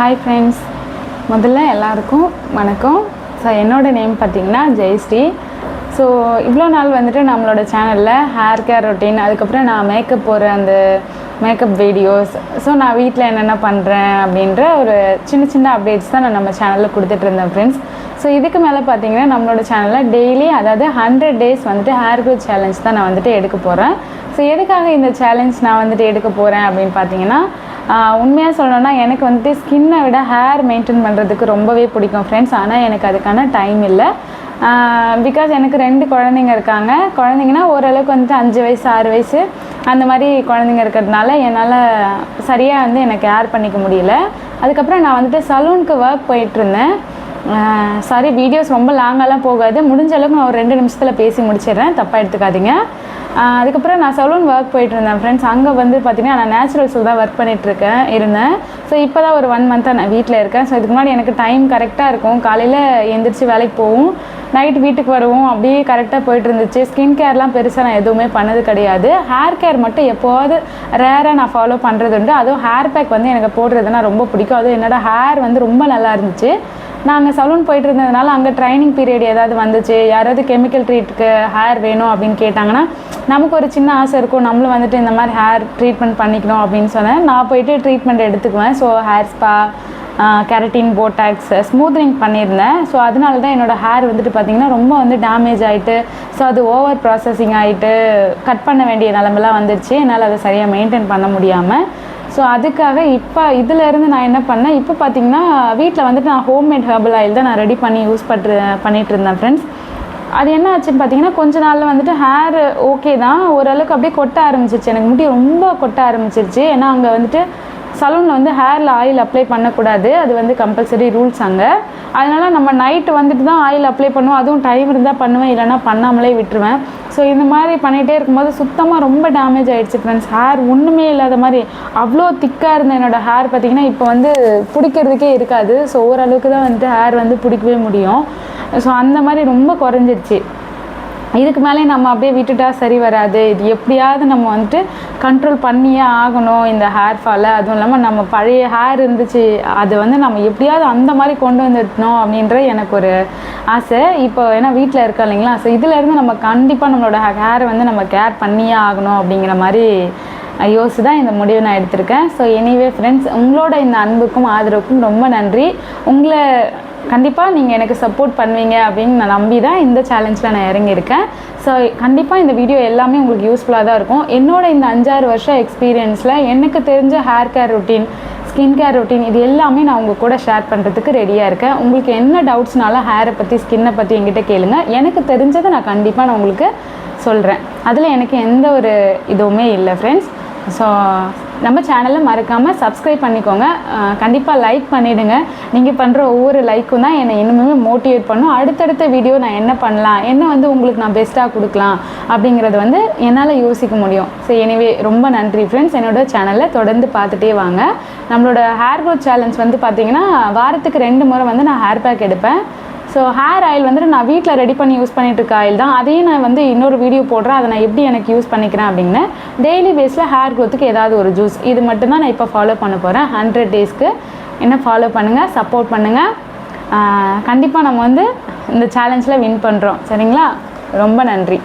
Hi friends முதல்ல எல்லாருக்கும் வணக்கம். ஸோ என்னோடய நேம் பார்த்தீங்கன்னா ஜெயஸ்ரீ. ஸோ இவ்வளோ நாள் வந்துட்டு நம்மளோட சேனலில் ஹேர் கேர் ரொட்டீன் அதுக்கப்புறம் நான் மேக்கப் போகிற அந்த மேக்கப் வீடியோஸ் ஸோ நான் வீட்டில் என்னென்ன பண்ணுறேன் அப்படின்ற ஒரு சின்ன சின்ன அப்டேட்ஸ் தான் நான் நம்ம சேனலில் கொடுத்துட்ருந்தேன் ஃப்ரெண்ட்ஸ் ஸோ இதுக்கு மேலே பார்த்தீங்கன்னா நம்மளோட சேனலில் டெய்லி அதாவது ஹண்ட்ரட் டேஸ் வந்துட்டு ஹேர் க்ரோத் சேலஞ்ச் தான் நான் வந்துட்டு எடுக்க போகிறேன் ஸோ எதுக்காக இந்த சேலஞ்ச் நான் வந்துட்டு எடுக்க போகிறேன் அப்படின்னு பார்த்தீங்கன்னா உண்மையாக சொல்லணும்னா எனக்கு வந்துட்டு ஸ்கின்னை விட ஹேர் மெயின்டைன் பண்ணுறதுக்கு ரொம்பவே பிடிக்கும் ஃப்ரெண்ட்ஸ் ஆனால் எனக்கு அதுக்கான டைம் இல்லை. பிகாஸ் எனக்கு ரெண்டு குழந்தைங்க இருக்காங்க. குழந்தைங்கன்னா ஓரளவுக்கு வந்துட்டு அஞ்சு வயசு ஆறு வயசு. அந்த மாதிரி குழந்தைங்க இருக்கிறதுனால என்னால் சரியாக வந்து எனக்கு ஏர் பண்ணிக்க முடியல. அதுக்கப்புறம் நான் வந்துட்டு சலூனுக்கு ஒர்க் போயிட்டுருந்தேன் சாரி வீடியோஸ் ரொம்ப லாங்காலாம் போகாது. முடிஞ்ச அளவுக்கு நான் ஒரு ரெண்டு நிமிஷத்தில் பேசி முடிச்சிடுறேன். தப்பாக எடுத்துக்காதீங்க. அதுக்கப்புறம் நான் சலூன் ஒர்க் போயிட்டுருந்தேன் ஃப்ரெண்ட்ஸ் அங்கே வந்து பார்த்தீங்கன்னா நான் நேச்சுரல்ஸில் தான் ஒர்க் பண்ணிகிட்ருக்கேன் இருந்தேன். ஸோ இப்போ தான் ஒரு ஒன் மந்த்தாக நான் வீட்டில் இருக்கேன். ஸோ இதுக்கு முன்னாடி எனக்கு டைம் கரெக்டாக இருக்கும். காலையில் எந்திரிச்சு வேலைக்கு போகும் நைட் வீட்டுக்கு வருவோம். அப்படியே கரெக்டாக போயிட்டு இருந்துச்சு ஸ்கின் கேர்லாம் பெருசாக நான் எதுவுமே பண்ணது கிடையாது. ஹேர் கேர் மட்டும் எப்போவாவது ரேராக நான் ஃபாலோ பண்ணுறது உண்டு. அதுவும் ஹேர் பேக் வந்து எனக்கு போடுறதுனா ரொம்ப பிடிக்கும். அதுவும் என்னோட ஹேர் வந்து ரொம்ப நல்லா இருந்துச்சு. நாங்கள் சலூன் போயிட்டு இருந்ததுனால அங்கே ட்ரைனிங் பீரியட் ஏதாவது வந்துச்சு? யாராவது கெமிக்கல் ட்ரீட்டுக்கு ஹேர் வேணும் அப்படின்னு கேட்டாங்கன்னா நமக்கு ஒரு சின்ன ஆசை இருக்கும். நம்மளும் வந்துட்டு இந்த மாதிரி ஹேர் ட்ரீட்மெண்ட் பண்ணிக்கணும் அப்படின்னு சொன்னேன். நான் போயிட்டு ட்ரீட்மெண்ட் எடுத்துக்குவேன். So hair spa keratin botox smoothening பண்ணியிருந்தேன். ஸோ அதனால தான் என்னோடய ஹேர் வந்துட்டு பார்த்திங்கன்னா ரொம்ப வந்து டேமேஜ் ஆகிட்டு ஸோ அது ஓவர் ப்ராசஸிங் ஆகிட்டு கட் பண்ண வேண்டிய நிலமெல்லாம் வந்துருச்சு. என்னால் அதை சரியாக மெயின்டைன் பண்ண முடியாமல் ஸோ அதுக்காக இப்போ இதிலேருந்து நான் என்ன பண்ணேன்? இப்போ பார்த்தீங்கன்னா வீட்டில் வந்துட்டு நான் ஹோம்மேட் ஹெர்பல் ஆயில் தான் நான் ரெடி பண்ணி யூஸ் பண்ணுற பண்ணிகிட்டு இருந்தேன் ஃப்ரெண்ட்ஸ் அது என்ன ஆச்சுன்னு பார்த்தீங்கன்னா கொஞ்ச நாளில் வந்துட்டு ஹேர் ஓகே தான். ஓரளவுக்கு அப்படியே கொட்ட ஆரம்பிச்சிருச்சு. எனக்கு முடி ரொம்ப கொட்ட ஆரம்பிச்சிருச்சு. ஏன்னா அங்கே வந்துட்டு சலூனில் வந்து ஹேரில் ஆயில் அப்ளை பண்ணக்கூடாது. அது வந்து கம்பல்சரி ரூல்ஸ் அங்கே. அதனால் நம்ம நைட்டு வந்துட்டு தான் ஆயில் அப்ளை பண்ணுவோம். அதுவும் டைம் இருந்தால் பண்ணுவேன் இல்லைனா பண்ணாமலே விட்டுருவேன். ஸோ இந்த மாதிரி பண்ணிகிட்டே இருக்கும்போது சுத்தமாக ரொம்ப டேமேஜ் ஆகிடுச்சு ஃப்ரெண்ட்ஸ் ஹேர் ஒன்றுமே இல்லாத மாதிரி. அவ்வளோ திக்காக இருந்த என்னோடய ஹேர் பார்த்திங்கன்னா இப்போ வந்து பிடிக்கிறதுக்கே இருக்காது. ஸோ ஓரளவுக்கு தான் வந்துட்டு ஹேர் வந்து பிடிக்கவே முடியும். ஸோ அந்த மாதிரி ரொம்ப குறைஞ்சிருச்சு. இதுக்கு மேலே நம்ம அப்படியே விட்டுட்டா சரி வராது. இது எப்படியாவது நம்ம வந்துட்டு கண்ட்ரோல் பண்ணியே ஆகணும் இந்த ஹேர் ஃபாலை அதுவும் இல்லாமல் நம்ம பழைய ஹேர் இருந்துச்சு. அது வந்து நம்ம எப்படியாவது அந்த மாதிரி கொண்டு வந்துடணும் அப்படின்ற எனக்கு ஒரு ஆசை. இப்போ ஏன்னா வீட்டில் இருக்கா இல்லைங்களா? ஸோ இதுலேருந்து நம்ம கண்டிப்பாக நம்மளோட ஹேரை வந்து நம்ம கேர் பண்ணியே ஆகணும் அப்படிங்கிற மாதிரி யோசிச்சு தான் இந்த முடிவை நான் எடுத்திருக்கேன். ஸோ எனிவே ஃப்ரெண்ட்ஸ் உங்களோட இந்த அன்புக்கும் ஆதரவுக்கும் ரொம்ப நன்றி. உங்களை கண்டிப்பாக நீங்கள் எனக்கு சப்போர்ட் பண்ணுவீங்க அப்படின்னு நான் நம்பி தான் இந்த சேலஞ்சில் நான் இறங்கியிருக்கேன். ஸோ கண்டிப்பாக இந்த வீடியோ எல்லாமே உங்களுக்கு யூஸ்ஃபுல்லாக தான் இருக்கும். என்னோட இந்த அஞ்சாறு வருஷம் எக்ஸ்பீரியன்ஸில் எனக்கு தெரிஞ்ச hair care routine skin care routine இது எல்லாமே நான் உங்கள் கூட ஷேர் பண்ணுறதுக்கு ரெடியாக இருக்கேன். உங்களுக்கு என்ன டவுட்ஸ்னாலும் ஹேரை பற்றி ஸ்கின்னை பற்றி என்கிட்ட கேளுங்க. எனக்கு தெரிஞ்சதை நான் கண்டிப்பாக நான் உங்களுக்கு சொல்கிறேன் அதில் எனக்கு எந்த ஒரு இதுவுமே இல்லை ஃப்ரெண்ட்ஸ் ஸோ நம்ம சேனலை மறக்காமல் சப்ஸ்கிரைப் பண்ணிக்கோங்க. கண்டிப்பாக லைக் பண்ணிவிடுங்க நீங்கள் பண்ணுற ஒவ்வொரு லைக்கும் தான் என்னை இன்னுமே மோட்டிவேட் பண்ணும். அடுத்தடுத்த வீடியோ நான் என்ன பண்ணலாம்? என்ன வந்து உங்களுக்கு நான் பெஸ்ட்டாக கொடுக்கலாம்? அப்படிங்கிறது வந்து என்னால் யோசிக்க முடியும். ஸோ எனிவே ரொம்ப நன்றி ஃப்ரெண்ட்ஸ் என்னோட சேனலை தொடர்ந்து பார்த்துட்டே வாங்க. நம்மளோட ஹேர் க்ரோத் சேலஞ்ச் வந்து பார்த்திங்கன்னா வாரத்துக்கு ரெண்டு முறை வந்து நான் ஹேர் பேக் எடுப்பேன். ஸோ ஹேர் ஆயில் வந்துட்டு நான் வீட்டில் ரெடி பண்ணி யூஸ் பண்ணிகிட்டு இருக்க ஆயில் தான். அதையும் நான் வந்து இன்னொரு வீடியோ போடுறேன். அதை நான் எப்படி எனக்கு யூஸ் பண்ணிக்கிறேன் அப்படின்னு டெய்லி பேஸில் ஹேர் க்ரோத்துக்கு ஏதாவது ஒரு ஜூஸ் இது மட்டும்தான் நான் இப்போ ஃபாலோ பண்ண போகிறேன் ஹண்ட்ரட் டேஸ்க்கு என்ன ஃபாலோ பண்ணுங்கள் சப்போர்ட் பண்ணுங்கள் கண்டிப்பாக நம்ம வந்து இந்த சேலஞ்சில் வின் பண்ணுறோம் சரிங்களா? ரொம்ப நன்றி.